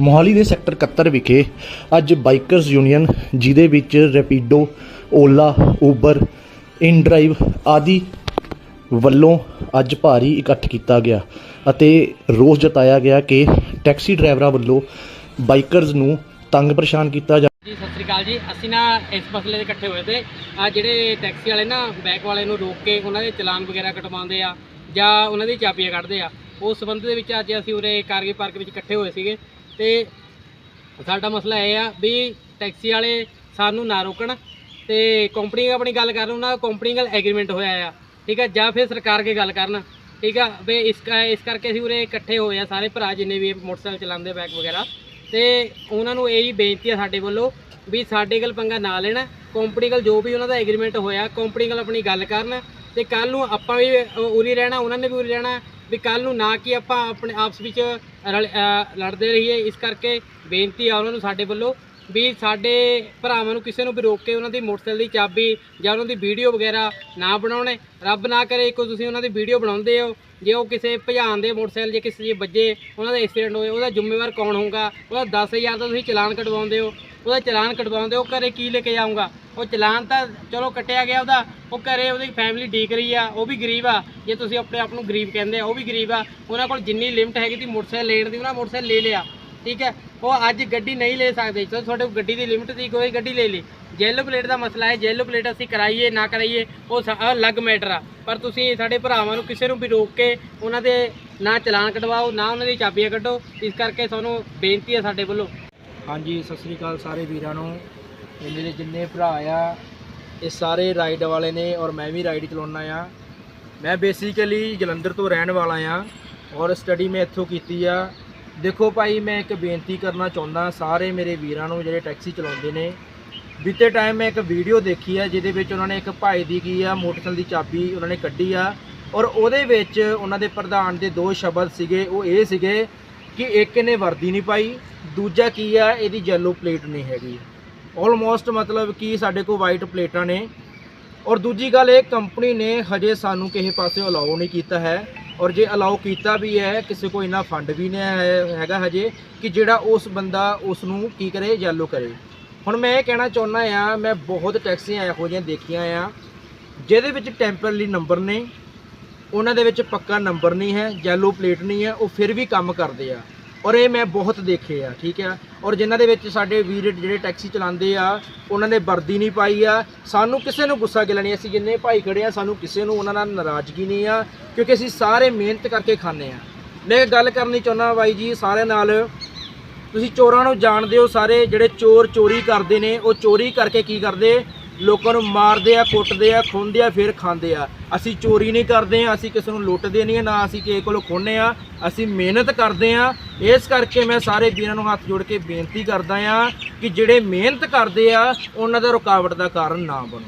ਮੋਹਾਲੀ ਦੇ ਸੈਕਟਰ 71 ਵਿਖੇ ਅੱਜ ਬਾਈਕਰਸ ਯੂਨੀਅਨ, ਜਿਹਦੇ ਵਿੱਚ ਰੈਪੀਡੋ, ਓਲਾ, ਉਬਰ, ਇਨਡਰਾਈਵ ਆਦਿ ਵੱਲੋਂ ਅੱਜ ਭਾਰੀ ਇਕੱਠ ਕੀਤਾ ਗਿਆ ਅਤੇ ਰੋਸ ਜਤਾਇਆ ਗਿਆ ਕਿ ਟੈਕਸੀ ਡਰਾਈਵਰਾਂ ਵੱਲੋਂ ਬਾਈਕਰਸ ਨੂੰ ਤੰਗ ਪਰੇਸ਼ਾਨ ਕੀਤਾ ਜਾ ਜੀ, ਸਤਿ ਸ੍ਰੀ ਅਕਾਲ ਜੀ। ਅਸੀਂ ਨਾ ਇਸ ਮਸਲੇ ਦੇ ਇਕੱਠੇ ਹੋਏ ਤੇ ਆ ਜਿਹੜੇ ਟੈਕਸੀ ਵਾਲੇ ਨਾ ਬੈਕ ਵਾਲੇ ਨੂੰ ਰੋਕ ਕੇ ਉਹਨਾਂ ਦੇ ਚਲਾਨ ਵਗੈਰਾ ਕਟਵਾਉਂਦੇ ਆ ਜਾਂ ਉਹਨਾਂ ਦੀ ਚਾਬੀਆਂ ਕੱਢਦੇ ਆ, ਉਸ ਸੰਬੰਧ ਦੇ ਵਿੱਚ ਅੱਜ ਅਸੀਂ ਉਰੇ ਕਾਰਗੀ ਪਾਰਕ ਵਿੱਚ ਇਕੱਠੇ ਹੋਏ ਸੀਗੇ। ਤੇ ਸਾਡਾ ਮਸਲਾ ਇਹ ਆ ਵੀ ਟੈਕਸੀ ਵਾਲੇ ਸਾਨੂੰ ਨਾ ਰੋਕਣ ਤੇ ਕੰਪਨੀ ਆਪਣੀ ਗੱਲ ਕਰਨ ਉਹਨਾਂ ਕੰਪਨੀ ਨਾਲ ਐਗਰੀਮੈਂਟ ਹੋਇਆ ਆ, ਠੀਕ ਹੈ ਜਾਂ ਫਿਰ ਸਰਕਾਰ ਕੇ ਗੱਲ ਕਰਨ, ਠੀਕ ਆ, ਵੀ ਇਸ ਕ- ਇਸ ਕਰਕੇ ਅਸੀਂ ਉਰੇ ਇਕੱਠੇ ਹੋਏ ਆ ਸਾਰੇ ਭਰਾ ਜਿੰਨੇ ਵੀ ਮੋਟਰਸਾਈਕਲ ਚਲਾਉਂਦੇ ਬੈਕ ਵਗੈਰਾ, ਤੇ ਉਹਨਾਂ ਨੂੰ ਇਹੀ ਬੇਨਤੀ ਆ ਸਾਡੇ ਵੱਲੋਂ ਵੀ ਸਾਡੇ ਕੋਲ ਪੰਗਾ ਨਾ ਲੈਣਾ ਕੰਪਨੀ ਕੋਲ ਜੋ ਵੀ ਉਹਨਾਂ ਦਾ ਐਗਰੀਮੈਂਟ ਹੋਇਆ ਕੰਪਨੀ ਕੋਲ ਆਪਣੀ ਗੱਲ ਕਰਨ, ਤੇ ਕੱਲ ਨੂੰ ਆਪਾਂ ਵੀ ਉਰੀ ਰਹਿਣਾ, ਉਹਨਾਂ ਨੇ ਵੀ ਉਰੀ ਰਹਿਣਾ ਵੀ ਕੱਲ ਨੂੰ ਨਾ ਕਿ ਆਪਾਂ ਆਪਣੇ ਆਪਸ ਵਿੱਚ ਰਲ- ਲੜਦੇ ਰਹੀਏ। ਇਸ ਕਰਕੇ ਬੇਨਤੀ ਆ ਉਹਨਾਂ ਨੂੰ ਸਾਡੇ ਵੱਲੋਂ ਵੀ ਸਾਡੇ ਭਰਾਵਾਂ ਨੂੰ ਕਿਸੇ ਨੂੰ ਵੀ ਰੋਕ ਕੇ ਉਹਨਾਂ ਦੀ ਮੋਟਰਸਾਈਕਲ ਦੀ ਚਾਬੀ ਜਾਂ ਉਹਨਾਂ ਦੀ ਵੀਡੀਓ ਵਗੈਰਾ ਨਾ ਬਣਾਉਣੇ। ਰੱਬ ਨਾ ਕਰੇ ਕੋਈ ਤੁਸੀਂ ਉਹਨਾਂ ਦੀ ਵੀਡੀਓ ਬਣਾਉਂਦੇ ਹੋ। ਜੇ ਉਹ ਕਿਸੇ ਭਜਾਣ ਦੇ ਮੋਟਰਸਾਈਕਲ ਜੇ ਕਿਸੇ ਦੇ ਵੱਜੇ, ਉਹਨਾਂ ਦਾ ਐਕਸੀਡੈਂਟ ਹੋਏ, ਉਹਦਾ ਜ਼ਿੰਮੇਵਾਰ ਕੌਣ ਹੋਊਗਾ? ਉਹਦਾ 10000 ਦਾ ਤੁਸੀਂ ਚਲਾਨ ਕਟਵਾਉਂਦੇ ਹੋ। ਉਹਦਾ ਚਲਾਨ ਕਟਵਾਉਂਦੇ ਹੋ, ਘਰੇ ਕੀ ਲੈ ਕੇ ਜਾਊਗਾ? ਉਹ ਚਲਾਨ ਤਾਂ ਚਲੋ ਕੱਟਿਆ ਗਿਆ ਉਹਦਾ, ਉਹ ਘਰੇ ਉਹਦੀ ਫੈਮਿਲੀ ਠੀਕ ਰਹੀ ਆ, ਉਹ ਵੀ ਗਰੀਬ ਆ। ਜੇ ਤੁਸੀਂ ਆਪਣੇ ਆਪ ਨੂੰ ਗਰੀਬ ਕਹਿੰਦੇ ਆ, ਉਹ ਵੀ ਗਰੀਬ ਆ। ਉਹਨਾਂ ਕੋਲ ਜਿੰਨੀ ਲਿਮਟ ਹੈਗੀ ਤੀ ਮੋਟਰਸਾਈਕਲ ਲੈਣ ਦੀ, ਉਹਨਾਂ ਮੋਟਰਸਾਈਕਲ ਲੈ ਲਿਆ। ਠੀਕ ਹੈ? ਉਹ ਅੱਜ ਗੱਡੀ ਨਹੀਂ ਲੈ ਸਕਦੇ। ਚਲੋ, ਤੁਹਾਡੇ ਗੱਡੀ ਦੀ ਲਿਮਟ ਦੀ ਕੋਈ ਗੱਡੀ ਲੈ ਲਈ ਜੈਲੋ ਪਲੇਟ ਦਾ ਮਸਲਾ ਹੈ ਜੈਲੋ ਪਲੇਟ ਅਸੀਂ ਕਰਾਈਏ, ਨਾ ਕਰਾਈਏ, ਉਹ ਸਾ- ਅਲੱਗ ਮੈਟਰ ਆ। ਪਰ ਤੁਸੀਂ ਸਾਡੇ ਭਰਾਵਾਂ ਨੂੰ ਕਿਸੇ ਨੂੰ ਵੀ ਰੋਕ ਕੇ ਉਹਨਾਂ ਦੇ ਨਾ ਚਲਾਨ ਕਟਵਾਓ, ਨਾ ਉਹਨਾਂ ਦੀ ਚਾਬੀਆਂ ਕੱਢੋ। ਇਸ ਕਰਕੇ ਤੁਹਾਨੂੰ ਬੇਨਤੀ ਹੈ ਸਾਡੇ ਵੱਲੋਂ। ਹਾਂਜੀ, ਸਤਿ ਸ੍ਰੀ ਅਕਾਲ ਸਾਰੇ ਵੀਰਾਂ ਨੂੰ। ਇਹ ਮੇਰੇ ਜਿੰਨੇ ਭਰਾ ਆ, ਇਹ ਸਾਰੇ ਰਾਈਡ ਵਾਲੇ ਨੇ ਔਰ ਮੈਂ ਵੀ ਰਾਈਡ ਚਲਾਉਣਾ ਆ। ਮੈਂ ਬੇਸਿਕਲੀ ਜਲੰਧਰ ਤੋਂ ਰਹਿਣ ਵਾਲਾ ਆ ਔਰ ਸਟੱਡੀ ਮੈਂ ਇੱਥੋਂ ਕੀਤੀ ਆ। ਦੇਖੋ ਭਾਈ, ਮੈਂ ਇੱਕ ਬੇਨਤੀ ਕਰਨਾ ਚਾਹੁੰਦਾ, ਸਾਰੇ ਮੇਰੇ ਵੀਰਾਂ ਨੂੰ ਜਿਹੜੇ ਟੈਕਸੀ ਚਲਾਉਂਦੇ ਨੇ, ਬੀਤੇ ਟਾਈਮ ਮੈਂ ਇੱਕ ਵੀਡੀਓ ਦੇਖੀ ਆ, ਜਿਹਦੇ ਵਿੱਚ ਉਹਨਾਂ ਨੇ ਇੱਕ ਭਾਈ ਦੀ ਕੀ ਆ, ਮੋਟਰਸਾਈਕਲ ਦੀ ਚਾਬੀ ਉਹਨਾਂ ਨੇ ਕੱਢੀ ਆ ਔਰ ਉਹਦੇ ਵਿੱਚ ਉਹਨਾਂ ਦੇ ਪ੍ਰਧਾਨ ਦੇ ਦੋ ਸ਼ਬਦ ਸੀਗੇ, ਉਹ ਇਹ ਸੀਗੇ ਕਿ ਇੱਕ ਨੇ ਵਰਦੀ ਨਹੀਂ ਪਾਈ, ਦੂਜਾ ਕੀ ਆ, ਇਹਦੀ ਯੈਲੋ ਪਲੇਟ ਨਹੀਂ ਹੈਗੀ। ਆਲਮੋਸਟ ਮਤਲਬ ਕਿ ਸਾਡੇ ਕੋਲ ਵਾਈਟ ਪਲੇਟਾਂ ਨੇ। ਔਰ ਦੂਜੀ ਗੱਲ, ਇਹ ਕੰਪਨੀ ਨੇ ਹਜੇ ਸਾਨੂੰ ਕਿਸੇ ਪਾਸੇ ਅਲਾਉ ਨਹੀਂ ਕੀਤਾ ਹੈ। ਔਰ ਜੇ ਅਲਾਉ ਕੀਤਾ ਵੀ ਹੈ, ਕਿਸੇ ਕੋਲ ਇੰਨਾ ਫੰਡ ਵੀ ਨਹੀਂ ਹੈ- ਹੈਗਾ ਹਜੇ ਕਿ ਜਿਹੜਾ ਉਸ ਬੰਦਾ ਉਸ ਨੂੰ ਕੀ ਕਰੇ ਯੈਲੋ ਕਰੇ। ਹੁਣ ਮੈਂ ਇਹ ਕਹਿਣਾ ਚਾਹੁੰਦਾ ਆ ਮੈਂ ਬਹੁਤ ਟੈਕਸੀਆਂ ਇਹੋ ਜਿਹੀਆਂ ਦੇਖੀਆਂ ਆ, ਜਿਹਦੇ ਵਿੱਚ ਟੈਂਪਰਰੀ ਨੰਬਰ ਨੇ। ਉਹਨਾਂ ਦੇ ਵਿੱਚ ਪੱਕਾ ਨੰਬਰ ਨਹੀਂ ਹੈ ਯੈਲੋ ਪਲੇਟ ਨਹੀਂ ਹੈ, ਉਹ ਫਿਰ ਵੀ ਕੰਮ ਕਰਦੇ ਆ। ਔਰ ਇਹ ਮੈਂ ਬਹੁਤ ਦੇਖੇ ਆ, ਠੀਕ ਆ? ਔਰ ਜਿਨ੍ਹਾਂ ਦੇ ਵਿੱਚ ਸਾਡੇ ਵੀਰ ਜਿਹੜੇ ਟੈਕਸੀ ਚਲਾਉਂਦੇ ਆ, ਉਹਨਾਂ ਨੇ ਵਰਦੀ ਨਹੀਂ ਪਾਈ ਆ। ਸਾਨੂੰ ਕਿਸੇ ਨੂੰ ਗੁੱਸਾ ਗਿਲਾ ਨਹੀਂ, ਅਸੀਂ ਜਿੰਨੇ ਭਾਈ ਖੜੇ ਆ, ਸਾਨੂੰ ਕਿਸੇ ਨੂੰ ਉਹਨਾਂ ਨਾਲ ਨਾਰਾਜ਼ਗੀ ਨਹੀਂ ਆ, ਕਿਉਂਕਿ ਅਸੀਂ ਸਾਰੇ ਮਿਹਨਤ ਕਰਕੇ ਖਾਂਦੇ ਆ। ਮੈਂ ਗੱਲ ਕਰਨੀ ਚਾਹੁੰਦਾ ਬਾਈ ਜੀ, ਸਾਰਿਆਂ ਨਾਲ, ਤੁਸੀਂ ਚੋਰਾਂ ਨੂੰ ਜਾਣਦੇ ਹੋ, ਸਾਰੇ ਜਿਹੜੇ ਚੋਰ ਚੋਰੀ ਕਰਦੇ ਨੇ, ਉਹ ਚੋਰੀ ਕਰਕੇ ਕੀ ਕਰਦੇ? ਲੋਕਾਂ ਨੂੰ ਮਾਰਦੇ ਆ, ਕੁੱਟਦੇ ਆ, ਖੁੰਦੇ ਆ, ਫਿਰ ਖਾਂਦੇ ਆ। ਅਸੀਂ ਚੋਰੀ ਨਹੀਂ ਕਰਦੇ ਆ ਅਸੀਂ ਕਿਸੇ ਨੂੰ ਲੁੱਟਦੇ ਨਹੀਂ, ਨਾ ਅਸੀਂ ਕਿਸੇ ਕੋਲੋਂ ਖੋਹਨੇ ਆ। ਅਸੀਂ ਮਿਹਨਤ ਕਰਦੇ ਆ। ਇਸ ਕਰਕੇ ਮੈਂ ਸਾਰੇ ਵੀਰਾਂ ਨੂੰ ਹੱਥ ਜੋੜ ਕੇ ਬੇਨਤੀ ਕਰਦਾ ਆ ਕਿ ਜਿਹੜੇ ਮਿਹਨਤ ਕਰਦੇ ਆ, ਉਹਨਾਂ ਦਾ ਰੁਕਾਵਟ ਦਾ ਕਾਰਨ ਨਾ ਬਣੋ।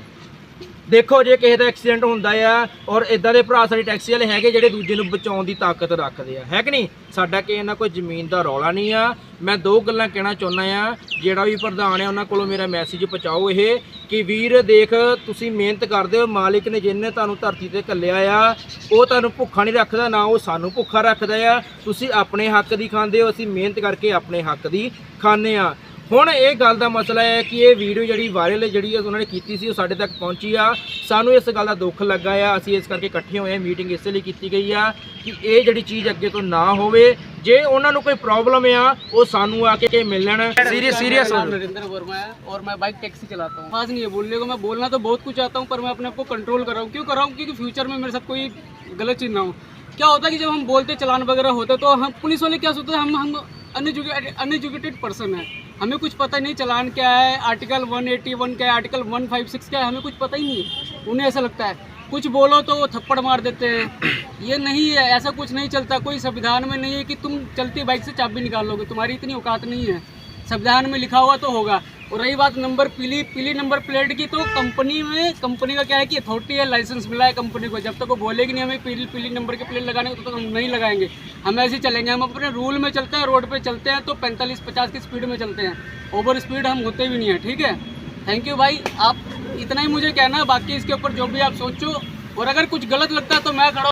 ਦੇਖੋ, ਜੇ ਕਿਸੇ ਦਾ ਐਕਸੀਡੈਂਟ ਹੁੰਦਾ ਆ ਔਰ ਇਦਾਂ ਦੇ ਭਰਾ ਸਾਡੇ ਟੈਕਸੀ ਵਾਲੇ ਹੈਗੇ ਜਿਹੜੇ ਦੂਜੇ ਨੂੰ ਬਚਾਉਣ ਦੀ ਤਾਕਤ ਰੱਖਦੇ ਆ। ਹੈ ਕਿ ਨਹੀਂ? ਸਾਡਾ ਕਿ ਇਹਨਾਂ ਕੋਈ ਜ਼ਮੀਨ ਦਾ ਰੌਲਾ ਨਹੀਂ ਆ। ਮੈਂ ਦੋ ਗੱਲਾਂ ਕਹਿਣਾ ਚਾਹੁੰਦਾ ਆ। ਜਿਹੜਾ ਵੀ ਪ੍ਰਧਾਨ ਆ, ਉਹਨਾਂ ਕੋਲੋਂ ਮੇਰਾ ਮੈਸੇਜ ਪਹੁੰਚਾਓ ਇਹ। ਕਿ ਵੀਰ ਦੇਖ, ਤੁਸੀਂ ਮਿਹਨਤ ਕਰਦੇ ਹੋ, ਮਾਲਿਕ ਨੇ ਜਿਹਨੇ ਤੁਹਾਨੂੰ ਧਰਤੀ ਤੇ ਘੱਲਿਆ ਆ, ਉਹ ਤੁਹਾਨੂੰ ਭੁੱਖਾ ਨਹੀਂ ਰੱਖਦਾ, ਨਾ ਉਹ ਸਾਨੂੰ ਭੁੱਖਾ ਰੱਖਦਾ ਆ। ਤੁਸੀਂ ਆਪਣੇ ਹੱਕ ਦੀ ਖਾਂਦੇ ਹੋ, ਅਸੀਂ ਮਿਹਨਤ ਕਰਕੇ ਆਪਣੇ ਹੱਕ ਦੀ ਖਾਂਦੇ ਆ ਹੁਣ ਇਹ ਗੱਲ ਦਾ ਮਸਲਾ ਹੈ ਕਿ ਇਹ ਵੀਡੀਓ ਜਿਹੜੀ ਵਾਇਰਲ ਜਿਹੜੀ ਉਹਨਾਂ ਨੇ ਕੀਤੀ ਸੀ ਉਹ ਸਾਡੇ ਤੱਕ ਪਹੁੰਚੀ ਆ ਸਾਨੂੰ ਇਸ ਗੱਲ ਦਾ ਦੁੱਖ ਲੱਗਾ ਆ ਅਸੀਂ ਇਸ ਕਰਕੇ ਇਕੱਠੇ ਹੋਏ ਆ ਮੀਟਿੰਗ ਇਸੇ ਲਈ ਕੀਤੀ ਗਈ ਆ ਕਿ ਇਹ ਜਿਹੜੀ ਚੀਜ਼ ਅੱਗੇ ਤੋਂ ਨਾ ਹੋਵੇ ਜੇ ਉਹਨਾਂ ਨੂੰ ਕੋਈ ਪ੍ਰੋਬਲਮ ਆ ਉਹ ਸਾਨੂੰ ਆ ਕੇ ਮਿਲਣ ਸੀਰੀਅਸ ਸੀਰੀਅਸ नाम नरेंद्र वर्मा है और मैं बाइक टैक्सी चलाता हूँ खास नहीं है बोलने को मैं बोलना तो बहुत कुछ आता हूँ पर मैं अपने आप को कंट्रोल कर रहा हूँ क्यों कर रहा हूँ क्योंकि फ्यूचर में मेरे साथ कोई गलत चीज़ ना हो क्या होता है कि जब हम बोलते चलान वगैरह होते तो हम पुलिस वाले क्या सोचते हैं हम हम अनएजुकेटेड पर्सन है हमें कुछ पता नहीं, चलान क्या है आर्टिकल 181 क्या है आर्टिकल 156 क्या है, हमें कुछ पता ही नहीं है। उन्हें ऐसा लगता है। कुछ बोलो तो वो थप्पड़ मार देते हैं। ये नहीं है, ऐसा कुछ नहीं चलता। कोई संविधान में नहीं है कि तुम चलती बाइक से चाबी निकाल लोगे। तुम्हारी इतनी औकात नहीं है। संविधान में लिखा हुआ तो होगा। और रही बात नंबर पीली पीली नंबर प्लेट की तो कंपनी में, कंपनी का क्या है कि अथॉरिटी है लाइसेंस मिला है कंपनी को। जब तक वो बोलेगी नहीं, हमें पीली पीली नंबर के प्लेट लगाने को तो हम नहीं लगाएँगे। हम ऐसे चलेंगे, हम अपने रूल में चलते हैं रोड पे चलते हैं तो 45 50 की स्पीड में चलते हैं। ओवर स्पीड हम होते भी नहीं है, ठीक है? थैंक यू भाई। आप इतना ही मुझे कहना है, बाकी इसके ऊपर जो भी आप सोचो, और अगर कुछ गलत लगता है तो मैं खड़ा